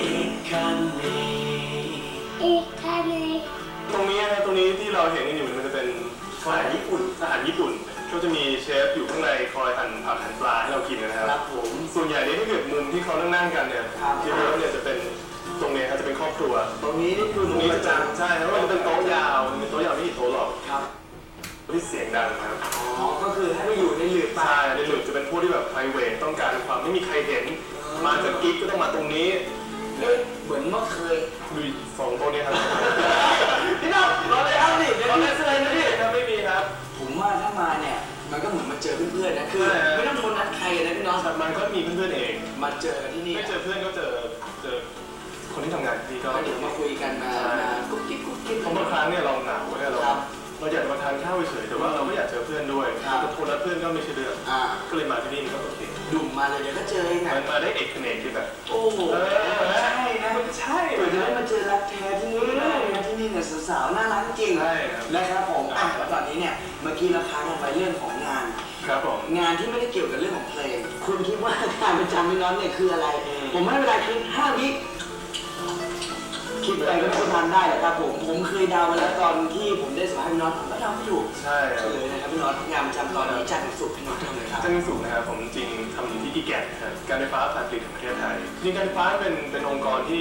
อีกคันนี้อีกคันหนึงตรงนี้นะตรงนี้ที่เราเห็นกันอยู่มันจะเป็นอาหารญี่ปุ่นอาหารญี่ปุ่น ก็จะมีเชฟอยู่ข้างในคอยหั่นผักหั่นปลาให้เรากินนะคครัรับบผมส่วนใหญ่เนี่ยถ้าเกิดมุมที่เขานั่งนั่งๆกันเนี่ยครับเยอะๆเนี่ยจะเป็นตรงเนี้ยครับจะเป็นครอบครัว ตรงนี้นี่คือตรงนี้จะจังใช่แล้วมันจะเป็นโต๊ะยาวมันเป็นโต๊ะยาวไม่กี่โต๊ะหรอกครับที่เสียงดังนะครับอ๋อก็คือให้ไปอยู่ในหลืบไปใช่ในหลุมจะเป็นพวกที่แบบ p r i v a t ต้องการความไม่มีใครเห็น มาจากกิ๊กก็ต้องมาตรงนี้ เอ๊ะเหมือนเมื่อเคยดูสองโต๊ะเนี้ครับ พี่น้องรอเลยครับนี่เดี๋ยวเราเล่นเลยนะพี่ถ้าไม่มีครับ ผมว่าถ้ามาเนี่ย มันก็เหมือนมาเจอเพื่อนๆนะคือใช่ฮะไม่ต้องโทรนัดใครนะพี่น้องมันก็มีเพื่อนๆเอง มาเจอกันที่นี่ไม่เจอเพื่อนก็เจอเจอคนที่ทำงานที่ก็ก็เดี๋ยวมาคุยกันมาใช่มากุ๊กกิ๊กกุ๊กกิ๊กเพราะบางครั้งเนี่ยเราเหงาเนี่ยเราครับเราอยากจะมาทานข้าวเฉยๆแต่ว่าเราก็อยากเจอเพื่อนด้วยครับแต่คนละเพื่อนก็ไม่ใช่เรื่องอ่าก็เลยมาที่นี่มันก็โอเคดุ่มมาเลยเดี๋ยวก็เจอเองนะมันมาได้เอกเนกที่แบบโอ้โห เออใช่นะมันใช่เปิดจะได้มาเจอรักแท้ที่นี่นะที่นี่เนี่ยสาวๆน่ารักจริงใช่ครับ นะครับผมอะแล้วตอนนี้เนี่ยเมื่อกี้เราค้างกันไปเรื่องของงาน ครับผม งานที่ไม่ได้เกี่ยวกับเรื่องของเพลง คุณคิดว่างานประจำพี่น้องเนี่ยคืออะไร อืม ผมให้เวลาคิดห้าวิคิดไปก็ไม่ทันได้หรอกครับผม ผมเคยเดามาแล้วตอนที่ผมได้สัมภาษณ์พี่น้องผมก็เดาไม่ถูกใช่คเฉรับลยนะครับพี่น้องงานประจำตอนนี้จันทร์ถึงศุกร์พี่น้องทำเลยครับ จังสุขนะครับผมจริงทำอยู่ที่อีแกนครับการไฟฟ้าฝ่ายผลิตแห่งประเทศไทยจริงการไฟฟ้าเป็นเป็นองค์กรที่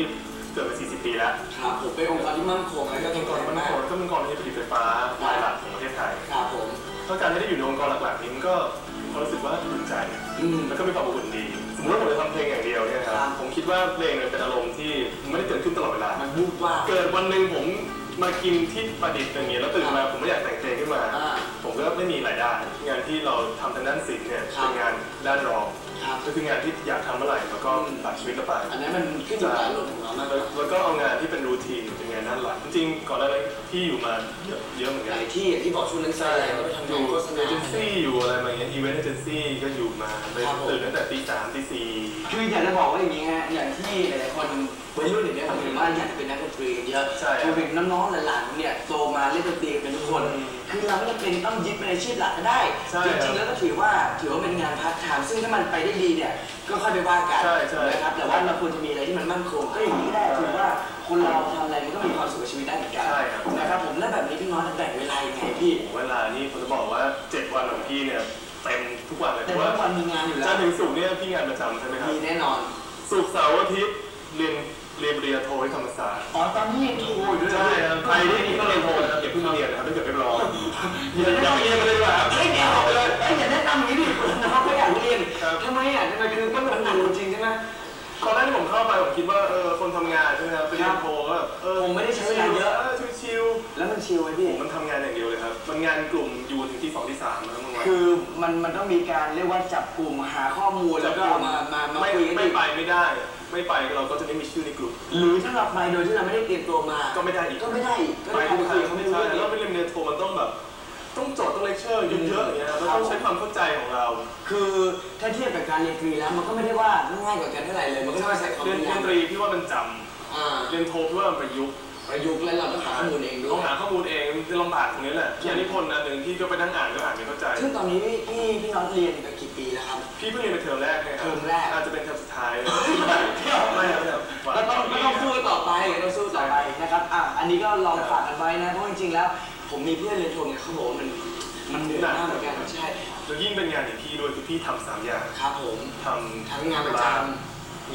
เกิดมา 40 ปีแล้วครับผมเป็นองค์กรที่มั่นคงและก็อแข็งงค์กแกรร่งมันมากคงก็เป็นองค์กรที่ผลิตไฟฟ้ารายหลักของประเทศไทยครับผมเพราะการที่ได้อยู่ในองค์กรหลักๆนี้มันก็เขารู้สึกว่าภูมิใจอืมแล้วก็มีความอบอุ่นดี สมมติว่าผมจะทำเพลงอย่างเดียวเนี่ยคครัรับบผมคิดว่าเพลงเนี่ยเป็นอารมณ์ที่ไม่ได้เกิดขึ้นตลอดเวลามันวูบว่าบเกิดวันหนึ่งผมมากินที่ประดิษฐ์อย่างเงี้ยแล้วตื่นมาผมไม่อยากแต่งเพลงขึ้นมาอ่าผมก็ไม่มีรายได้ งานที่เราทำทางด้านศิลป์เนี่ยครับเป็นงานด้านรองครับ ก็คืองานที่อยากทำเมื่อไหร่แล้วก็ตัดชีวิตเราไป อันนั้นมันขึ้นอยู่กับอารมณ์ของเรามากกแล้วว่าแล้วก็เอางานที่เป็นรูทีนเป็นงานด้านหลักจริงๆก่อนหน้านี้ที่อยู่มาเยอะเยอะเหมือนหกันลายที่อย่างที่บอกช่วงนั้นใช่ก็ไปทำานองยู่โฆษเอณาเจนซี่อยู่อะไรมาอย่างเงี้ยอีเวนต์เอเจนซี่ก็อยู่มาไปครับผม ตื่นตั้งแต่ตีสามตีสี่ คืออยากจะบอกว่าอย่างนี้ฮะอย่างที่หลายๆคนวัยรุ่นอย่างเนี้ยผมเห็นว่าอยากจะเป็นนักดนตรีกันเยอะใช่คคืรัอบเป็นน้องๆหลานๆเนี่ยโตมาเล่นดนตรีกันเป็นทุกคนอืมคือ เราไม่จำเป็นต้องยึดเป็นอาชีพหลักก็ได้ ใช่จครับริงๆแล้วก็ถือว่าถือว่าเป็นงานพาร์ทไทม์ซึ่งถ้ามันไปได้ดีเนี่ยก็ค่อยไปว่ากันใช่ใช่ นะครับแต่ว่าเราควรจะมีอะไรที่มันมั่นคงก็อย่างนี้ก็ได้ถือว่าคนเราทำอะไรมันก็มีความสุขกับชีวิตได้เหมือนกันใช่ครับนะครับผมแล้วแบบนี้พี่น้องจะแบ่งเวลายังไงพี่เวลานี่ผมจะบอกว่า7วันของพี่เนี่ยเต็มทุกวันเลยแต่เพราะว่าว่าวันมีงานอยู่แล้จัวนทร์ถึงศุกร์เนี่ยพี่งานประจำใช่ไหมครับมีแน่นอน ศุกร์เสาร์อาทิตย์เรียน เรียนปริญญาโทที่ธรรมศาสตร์อ๋อตอนนี้ยังโทรอยู่ด้วยใช่ครับใครที่นี่ก็เรียนโทนะครับอย่าเพิ่งมาเรียนนะครับถ้าเกิดไม่รออย่าอย่าไปเรียนกันเลยดีกว่าครับเฮ้ยเดี๋ยวเอาไปเลยเฮ้ยอย่าแนะนำอย่างนี้ดิน้องเขาอยากเรียนครับทำไมอะทำไมคือมันมันหนักจริงใช่ไหมก่อนหน้าที่ผมเข้าไปผมคิดว่าเออคนทำงานใช่ไหมครับไปเรียนโทก็แบบเออผมไม่ได้ใช้เวลาเยอะชิวแล้วมันชิลไหมๆพี่ผมมันทำงานอย่างเดียวเลยครับมันงานกลุ่มอยู่ถึงที่สองที่สามนะครับบางวันคือมันมันต้องมีการเรียกว่าจับกลุ่มหาข้อมูลแล้วก็เอามามามาไม่คุยกันไม่อีกไปไม่ได้ ไม่ไปเราก็จะไม่มีชื่อในกลุ่ม หรือถ้าเราไปโดยที่เราไม่ได้เตรียมตัวมา ก็ไม่ได้อีกก็ไม่ได้อีกก็ไปได้ทุกคืทีอเขาไม่รู้ใช่เรื่องแล้วไปเรียนเรียนโทมันต้องแบบ ต้องโจทย์ต้องเลคเชอร์เยอะๆอย่างเงี้ยครับแล้วต้องใช้ความเข้าใจของเรา คือถ้าเทียบกับการเรียนตรีแล้วมันก็ไม่ได้ว่าง่ายกว่ากันเท่าไหร่เลย มันก็ต้องใส่ความเรียนพยาเรียายมนตรีพี่ว่ามันจอ่าำเรียนโทพี่ว่ามันประยุกต์ ประยุกต์แล้วเราต้องหาข้อมูลเองด้ต้วองย หาข้อมูลเองลำบากตรงนี้แหละพี่อนิพนธ์อันหนึ่งที่ก็ไปนั่งอ่านก็อ่านไม่เข้าใจ ซึ่งตอนนี้พี่พี่พี่น้องเรียนไปกี่ปีแล้วครับ พี่เพิ่งเรียนไปเทอมแรกนะครับเทอมแรก อาจจะเป็นเทอมสุดท้ายไม่ไม่ครับก็ต้องก็ต้องสู้ต่อไปก็ต้องสู้ต่อไปนะครับอะอันนี้ก็ลองฝากกันไว้นะเพราะจริงๆแล้ว ผมมีเพื่อนเรียนโทเนี่ยเขาบอกว่ามันมันเหนื่อยมากเหมือนกันใช่แล้วยิ่งเป็นงานอย่างพี่ด้วยคือพี่ทำสามอย่างครับผม ทำทั้งงานประจ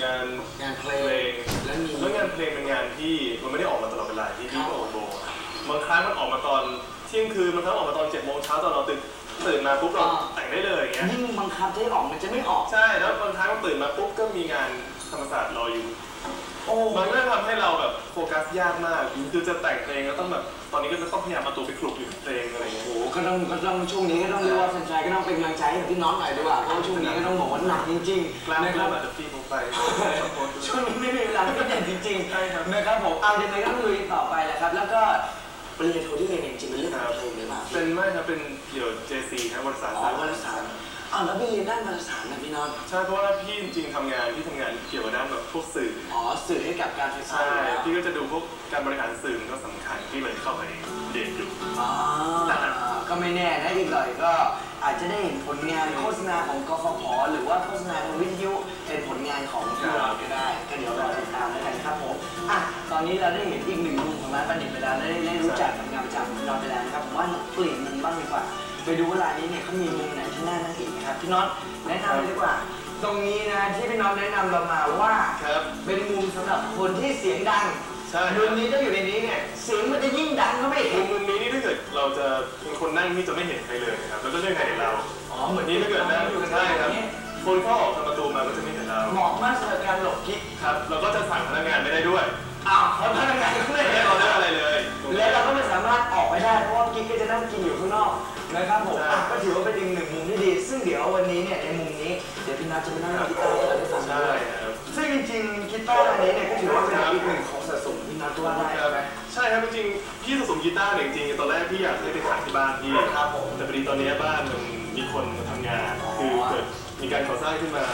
งานำงานเพลเพลงงและมีแล้วงานเพลงเป็นงานที่มันไม่ได้ออกมาตลอดเวลาที่พี่ครับบอกโบอะบางครั้งมันออกมาตอนเที่ยงคืนบางครั้งออกมาตอนเจ็ดโมงเช้าตอนเราตื่นตื่นมาปุ๊บเราแต่งได้เลยอย่างเงี้ย ยิ่งบังคับจะให้ออกมันจะไม่ออก ใช่แล้วบางครั้งตื่นมาปุ๊บก็มีงานธรรมศาสตร์รออยู่ โอ้ มันก็ทำให้เราแบบโฟกัสยากมาก คือจะแต่งเพลงก็ต้องแบบตอนนี้ก็จะต้องพยายามมาตัวไปคลุกอยู่กับเพลงอะไรเงี้ยโหก็ต้องก็ต้องช่วงนี้ก็ต้องเรียกว่าแฟนๆก็ต้องเป็นกำลังใจให้กับพี่น้องหน่อยดีกว่าเพราะว่าช่วงนี้ก็ต้องบอกว่าหนักจริงกล้ามๆนะคเนื้รัอบ อาจจะฟีบลง ไปขอโทษด้วย ช่วงนี้ไม่มีเวลาที่จะจริงๆใช่ครับ นะครับผมเอายังไงก็ต้องลุยต่อไปแหละครับ แล้วก็ปริญญาโทที่เรียนเนี่ยจริงๆเป็นเรื่องของเพลงหรือเปล่าเป็นไม่ครับเป็นเกี่ยว JC ครับวารสารอ๋อวารสารอ้าวแล้วไปเรียนด้านวารสารนะพี่น้องใช่เพราะว่าพี่จริงๆทำงานพี่ทำงานเกี่ยวกับด้านแบบพวกสื่ออ๋อสื่อให้กับการไฟฟ้าใช่อยู่แล้วพี่ก็จะดูพวกการบริหารสื่อมันก็สำคัญพี่เลยเข้าไปเรียนอยู่ อ๋อก็ไม่แน่นะอีกหน่อยก็อาจจะได้เห็นผลงานโฆษณาของกฟผหรือว่าโฆษณาทางวิทยุ เป็นผลงานของพี่น็อตก็ได้ก็เดี๋ยวรอติดตามแล้วกันครับผมอะตอนนี้เราได้เห็นอีกหนึ่งมุมของร้านประดิษฐ์ไปแล้วได้ได้รู้จักกับงานประจำของพี่น็อตไปแล้วนะครับผมว่าเปลี่ยนมุมบ้างดีกว่า ไปดูว่าร้านนี้เนี่ยเขามีมุมไหนที่น่านั่งอีกนะครับพี่น็อตแนะนำเลยดีกว่า ตรงนี้นะที่พี่น็อตแนะนำเรามาว่าครับเป็นมุมสำหรับคนที่เสียงดังใช่มุมนี้ถ้าอยู่ในนี้เนี่ยเสียงมันจะยิ่งดังก็ไม่มุเห็มนมุมนี้นี่ถ้าเกิดเราจะเป็นคนนั่งที่จะไม่เห็นใครเลยนะครับแล้วก็จะไม่มีใครเห็นเราอ๋อเหมือนนี่ถ้าเกิดนั่งอยู่กันใช่ครับนี้ คนเข้าออกทางประตูมาก็จะไม่เห็นเรา เหมาะมากสำหรับการหลบกิ๊กครับ เราก็จะสั่งพนักงานไม่ได้ด้วย อ้าวแล้วพนักงานก็ไม่ไม่เห็ได้นออเดอร์อะไรเลยและเราก็ไม่สามารถออกไปได้ เพราะว่ากิ๊กก็จะนั่งกินอยู่ข้างนอกนะครับผมใช่อะก็ถือว่าเป็นอีกหนึ่งมุมที่ดี ซึ่งเดี๋ยววันนี้เนี่ยในมุมนี้เดี๋ยวพี่นัทจะมานั่งเล่นกีตาร์ให้เราได้ฟังกัใช่นด้วยครับ ซึ่งจริงๆกีตาร์อันนี้เนี่ยก็ถือว่าเป็นอีกหนึ่งของสะสมที่นัทก็ว่าได้ครับใช่ไหม ใช่ครับจริงๆพี่สะสมกีตาร์เนี่ยจริงๆตอนแรกพี่อยากให้ไปขายที่บ้านพี่ครับผมแต่พอดีตอนนี้บ้านมันมีคนมาทำงาน คือเกิด มีการก่อสร้างขึ้นมา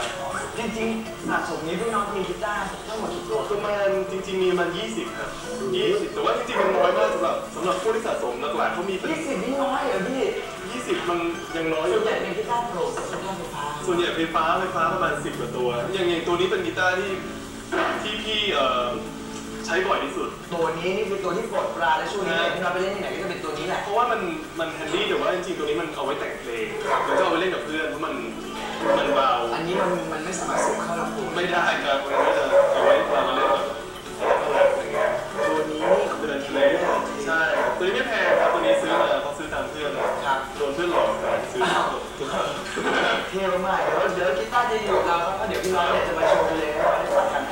จริงๆสะสมนี้พี่น้องมีกีตาร์ทั้งหมดกี่ตัวประมาณจริง ๆ มีมัน 20 ครับ 20 แต่ว่าจริงๆมันน้อยมากสำหรับสำหรับผู้ที่สะสมหลักๆเขามีเป็นยี่สิบนี่น้อยเหรอพี่20 มันยังน้อยอส่วยู่นใหญ่เป็นกีตาร์โปร่งกีตาร์ไฟฟ้าส่วนใหญ่ไฟฟ้าไฟฟ้าประมาณ 10 กว่าตัว อย่างอย่างตัวนี้เป็นกีตาร์ที่ที่พี่เอ่อใช้บ่อยที่สุด ตัวนี้นี่คือตัวที่โปรดปรานและช่วงนี้เนี่ยพี่น้องไปเล่นที่ไหนก็จะเป็นตัวนี้แหละเพราะว่ามันมันแฮนดี้แต่ว่าจริงๆตัวนี้มันเอาไว้แต่งเพลงแล้วก็เอาไว้เล่นกับเพื่อนเพราะมันมัน สามารถเสียบเข้าลำโพงไม่ได้ครับมันก็จะเอาไว้วางเล่นแบบข้างหลังอย่างเงี้ยตัวนี้นี่เดินเพลใช่ตัวนี้ไม่แพงครับตัวนี้ซื้อมาเขาซื้อตามเพื่อนครับโดนเพื่อนหลอกซื้อเท่มากเดี๋ยวเดี๋ยวกีตาร์จะอยู่กับเราเพราะเดี๋ยวพี่น้องเนี่ยจะมาโชว์เลยให้ฟังกัน